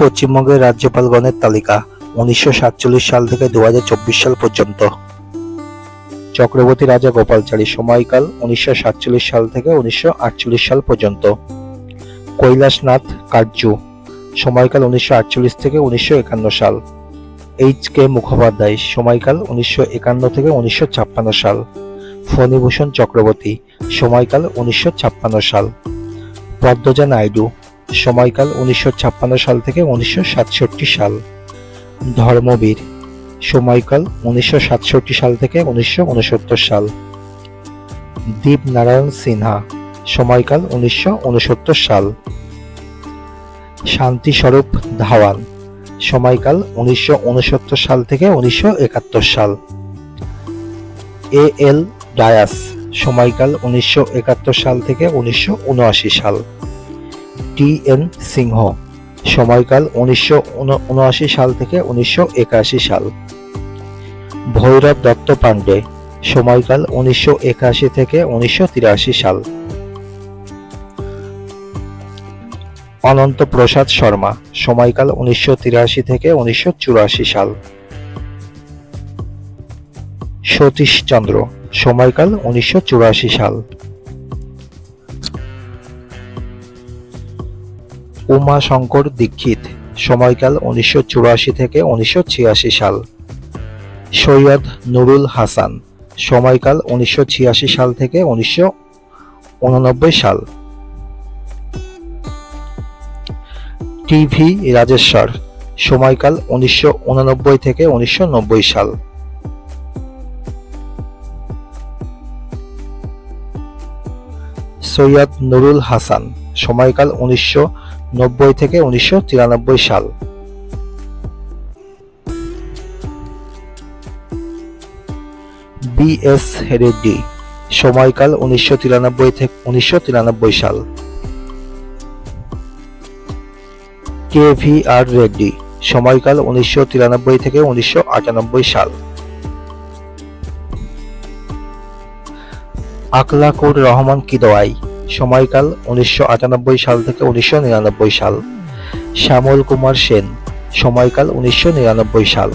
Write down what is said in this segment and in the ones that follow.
পশ্চিমবঙ্গের রাজ্যপালগণের তালিকা, উনিশশো সাতচল্লিশ সাল থেকে দু হাজার চব্বিশ সাল পর্যন্ত। চক্রবর্তী রাজা গোপালচারী সময়কাল, উনিশশো সাতচল্লিশ সাল থেকে উনিশশো আটচল্লিশ সাল পর্যন্ত। কৈলাসনাথ কার্জু সময়কাল উনিশশো আটচল্লিশ থেকে উনিশশো একান্ন সাল। এইচ কে মুখোপাধ্যায়, সময়কাল উনিশশো একান্ন থেকে উনিশশো ছাপ্পান্ন সাল। ফণীভূষণ চক্রবর্তী, সময়কাল উনিশশো ছাপ্পান্ন সাল। পদ্মজা নাইডু সময়কাল উনিশশো ছাপ্পান্ন সাল থেকে উনিশশো সাতষট্টি সাল। ধর্মবীর, সময়কাল উনিশশো সাতষট্টি সাল থেকে উনিশশো উনসত্তর সাল। দীপনারায়ণ সিনহা, সময়কাল উনিশশো উনসত্তর সাল। শান্তিস্বরূপ ধাওয়ান, সময়কাল উনিশশো উনসত্তর সাল থেকে উনিশশো একাত্তর সাল। এ এল ডায়াস, সময়কাল উনিশশো একাত্তর সাল থেকে উনিশশো উনআশি সাল। T N Singh. সময়কাল উনিশশো উনআশি সাল থেকে উনিশশো একাশি সাল। ভৈরব দত্ত পাণ্ডে, সময়কাল উনিশশো একাশি থেকে উনিশশো তিরাশি সাল। অনন্ত প্রসাদ শর্মা, সময়কাল উনিশশো তিরাশি থেকে উনিশশো চুরাশি সাল। সতীশ চন্দ্র, সময়কাল উনিশশো চুরাশি সাল। উমাশঙ্কর দীক্ষিত, সময়কাল উনিশশো চুরাশি থেকে উনিশশো ছিয়াশি সাল। সৈয়দ নুরুল হাসান, সময়কাল উনিশশো ছিয়াশি সাল থেকে উনিশশো উননব্বই সাল। টিভি রাজেশ্বর, সময়কাল উনিশশো উননব্বই থেকে উনিশশো নব্বই সাল। সৈয়দ নুরুল হাসান, সময়কাল উনিশশো নব্বই থেকে উনিশশো তিরানব্বই সাল। বি এস রেড্ডি, সময়কাল উনিশশো তিরানব্বই থেকে উনিশশো তিরানব্বই সাল। কে ভি আর রেড্ডি, সময়কাল উনিশশো তিরানব্বই থেকে উনিশশো আটানব্বই সাল। আকলাকুর রহমান কিদওয়াই সময়কাল উনিশশো আটানব্বই সাল থেকে উনিশশো নিরানব্বই সাল। শ্যামল কুমার সেন, সময়কাল উনিশশো নিরানব্বই সাল।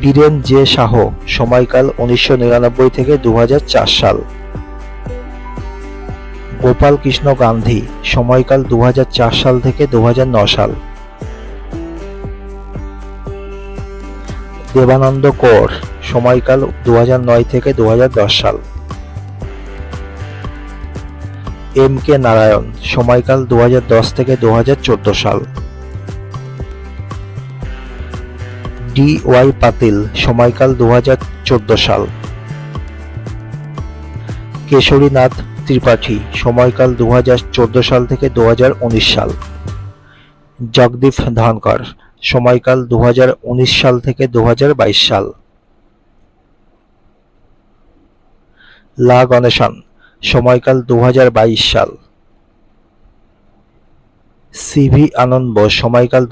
বীরেন জে শাহ, সময়কাল উনিশশো নিরানব্বই থেকে দু হাজার চার সাল। গোপাল কৃষ্ণ গান্ধী, সময়কাল দু হাজার চার সাল থেকে দুহাজার নয় সাল। দেবানন্দ কর, সময়কাল দু হাজার নয় থেকে দু হাজার দশ সাল। এম কে নারায়ণ, সময়কাল দু হাজার দশ থেকে দুহাজার চোদ্দ সাল। ডি ওয়াই পাতিল, সময়কাল দু হাজার চোদ্দ সাল। কেশরীনাথ ত্রিপাঠী, সময়কাল দু হাজার চোদ্দ সাল থেকে দু হাজার উনিশ সাল। জগদীপ ধনকর, সময়কাল দু হাজার উনিশ সাল থেকে দু হাজার বাইশ সাল। লা গণেশন সময়কাল দু হাজার বাইশ সাল। সিভি আনন্দ সময়কাল